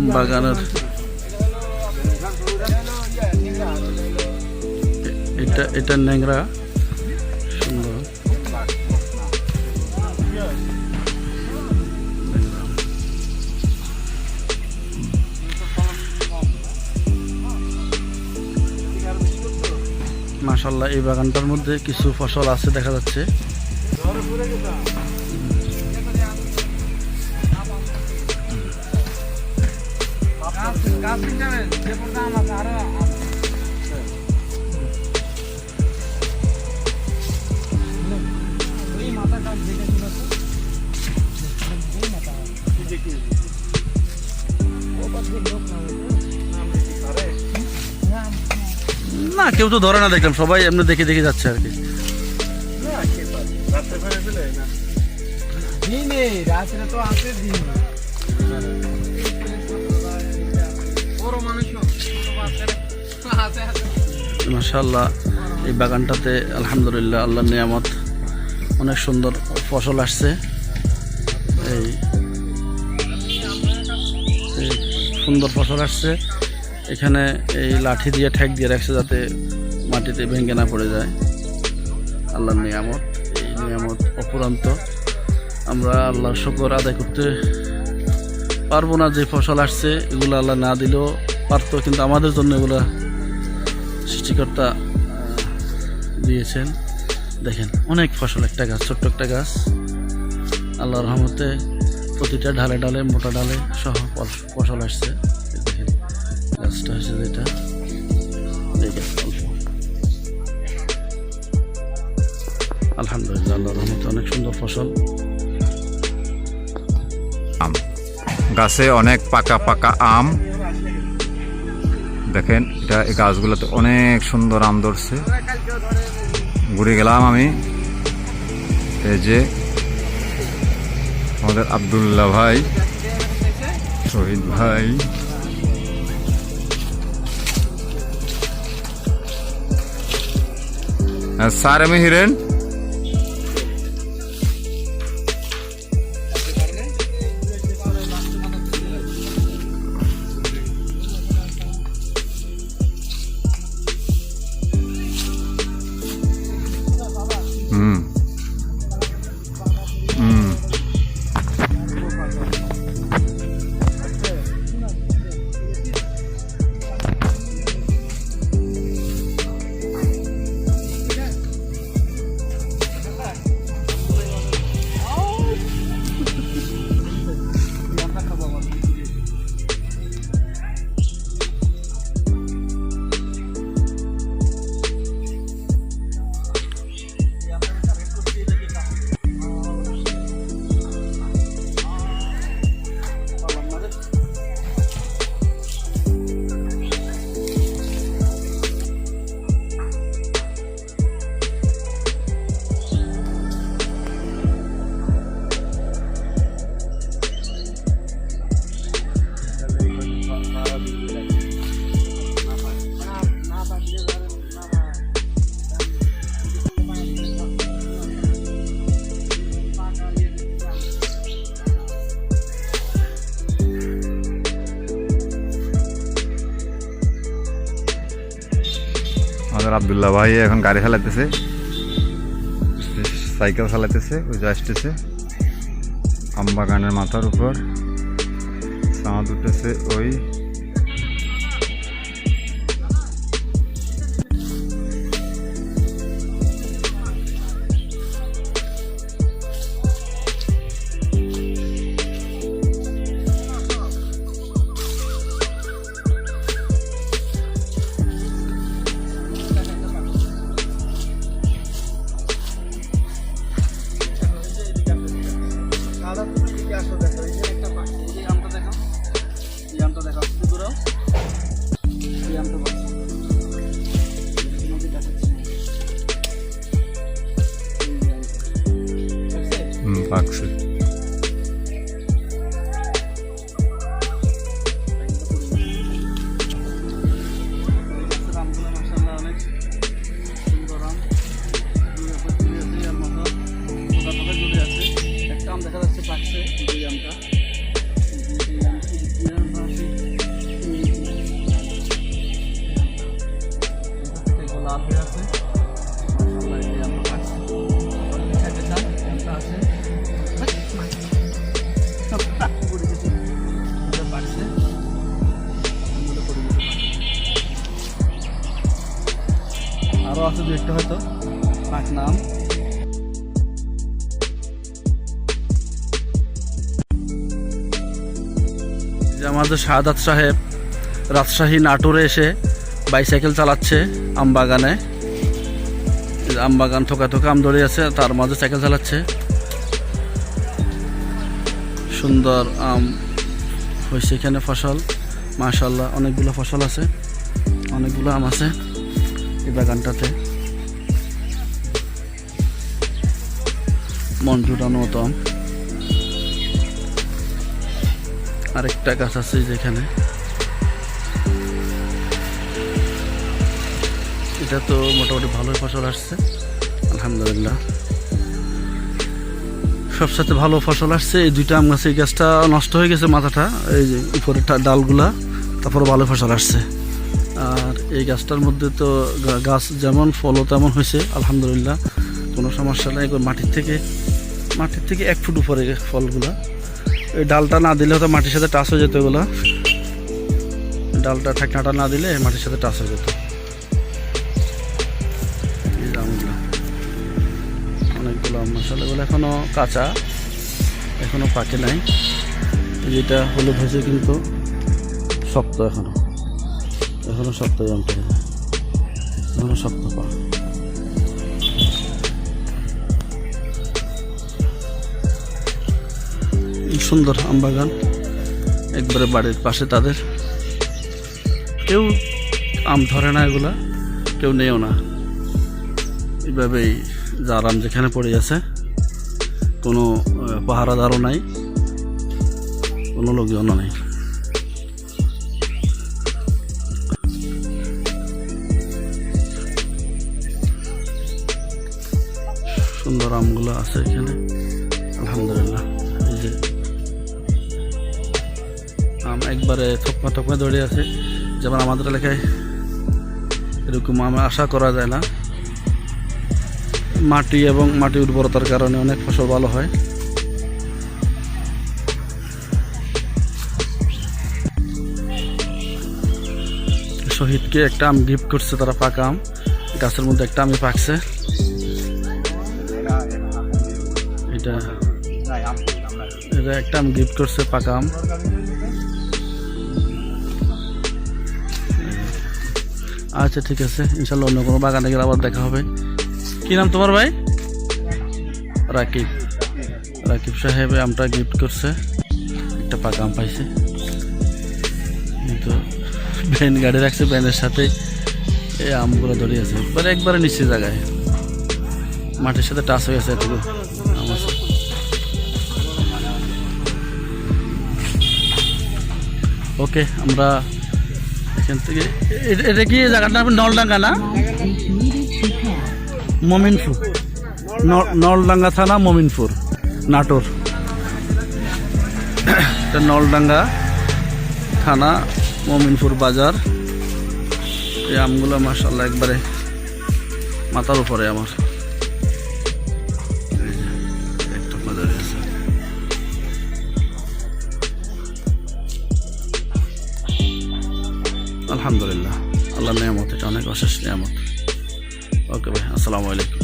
আম বাগানের এটা এটা ন্যাংরা। সুন্দর। ন্যাংরা মাশাল্লাহ, এই বাগানটার মধ্যে কিছু ফসল আছে, দেখা যাচ্ছে। না, কেউ তো ধরে না দেখলাম, সবাই এমনি দেখে দেখে যাচ্ছে আর কি। রাত্রে তো আসে দিন। মাশাল্লাহ এই বাগানটাতে আলহামদুলিল্লাহ আল্লাহ নিয়ামত অনেক সুন্দর ফসল আসছে। এই সুন্দর ফসল আসছে। এখানে এই লাঠি দিয়ে ঠেক দিয়ে রাখছে যাতে মাটিতে ভেঙে না পড়ে যায়। আল্লাহর নিয়ামত, এই নিয়ামত অপুরান্ত। আমরা আল্লাহর শুকর আদায় করতে পারব না যে ফসল আসছে, এগুলো আল্লাহ না দিলেও পারতো, কিন্তু আমাদের জন্য এগুলো সৃষ্টিকর্তা দিয়েছেন। দেখেন, অনেক ফসল, একটা গাছ, ছোট্ট একটা গাছ। আল্লাহর রহমতে প্রতিটা ঢালে ঢালে মোটা ডালে সহ ফসল আসছে। দেখেন, গাছটা হচ্ছে যেটা। আলহামদুলিল্লাহ, আল্লাহর রহমতে অনেক সুন্দর ফসল। গাছে অনেক পাকা পাকা আম। দেখেন এটা এই গাছগুলোতে অনেক সুন্দর আম ধরছে। ঘুরে গেলাম আমি। এই যে আমাদের আবদুল্লাহ ভাই শহীদ ভাই। হ্যাঁ, স্যার আমি হিরেন। আমাদের আবদুল্লাহ ভাই এখন গাড়ি চালাতেছে সাইকেল চালাতেছে ওই যে আসতেছে। আমবাগানের মাথার উপর। চাঁদ উঠেছে ওই একটা হয়তো। পাক নাম। যে আমাদের শাহাদাত সাহেব রাজশাহী নাটোরে এসে বাইসাইকেল চালাচ্ছে আমবাগানে। আমবাগান থোকা থোকা আম ধরে আছে তার মাঝে সাইকেল চালাচ্ছে। সুন্দর আম হয়েছে এখানে ফসল। মাশাল্লাহ অনেকগুলো ফসল আছে, অনেকগুলো আম আছে এই বাগানটাতে। মন আম আরেকটা গাছ আছে যেখানে এটা তো মোটামুটি ভালোই ফসল আসছে, আলহামদুলিল্লাহ। সবসাথে ভালো ফসল আসছে, এই দুইটা আম গাছে এই গাছটা নষ্ট হয়ে গেছে মাথাটা, এই যে উপরেরটা ডালগুলা তারপর ভালো ফসল আসছে। আর এই গাছটার মধ্যে তো গাছ যেমন ফলও তেমন হয়েছে, আলহামদুলিল্লাহ। কোনো সমস্যা নাই মাটির থেকে মাটির থেকে এক ফুট উপরে ফলগুলা। এই ডালটা না দিলে হয়তো মাটির সাথে টাচ হয়ে যেত এগুলা। ডালটা ঠেকনাটা না দিলে মাটির সাথে টাচ হয়ে যেত। অনেকগুলো মশলা। এগুলো এখনও কাঁচা এখনও পাকে নাই। যেটা হলুদ হয়েছে কিন্তু শক্ত এখনও। এখনও শক্ত এই আমটা এখনও শক্ত পা সুন্দর আম বাগান একবারে বাড়ির পাশে তাদের। কেউ আম ধরে না এগুলা, কেউ নেও না। এইভাবেই যার আম যেখানে পড়ে আছে, কোনো পাহারাদারও নাই, কোনো লোকজনও নেই। সুন্দর আমগুলো আছে এখানে, আলহামদুলিল্লাহ। আম একবারে থকমা থকমা ধরে আছে। যেমন আমাদের এলাকায় এরকম আম আশা করা যায় না। মাটি এবং মাটি উর্বরতার কারণে অনেক ফসল ভালো হয়। শহীদকে একটা আম গিফট করছে তারা পাকা আম। গাছের মধ্যে একটা আমি পাকছে। এটা এটা একটা আম গিফট করছে পাকা আম। আচ্ছা ঠিক আছে। ইনশাল্লাহ অন্য কোনো বাগানে গেলে আবার দেখা হবে। কি নাম তোমার ভাই? রাকিব। রাকিব সাহেব আমটা গিফট করছে। একটা পাকা আম পাইছে। কিন্তু ভ্যান গাড়ি রাখছে ভ্যানের সাথে এই আমগুলো ধরে আছে। মানে একবারে নিচে জায়গায়। মাটির সাথে টাচ হয়ে গেছে এটুকু আম আছে। ওকে আমরা এখান থেকে। এটা কি জায়গাটা নলডাঙ্গা না? মমিনপুর। নলডাঙ্গা থানা মমিনপুর, নাটোর। এটা নলডাঙ্গা থানা, মমিনপুর বাজার। এই আমগুলো মাসাল্লাহ একবারে মাথার উপরে আমার। একটা আল্লাহ নিয়ামত এটা অনেক অশেষ নিয়ামত ওকে ভাই আসসালামু আলাইকুম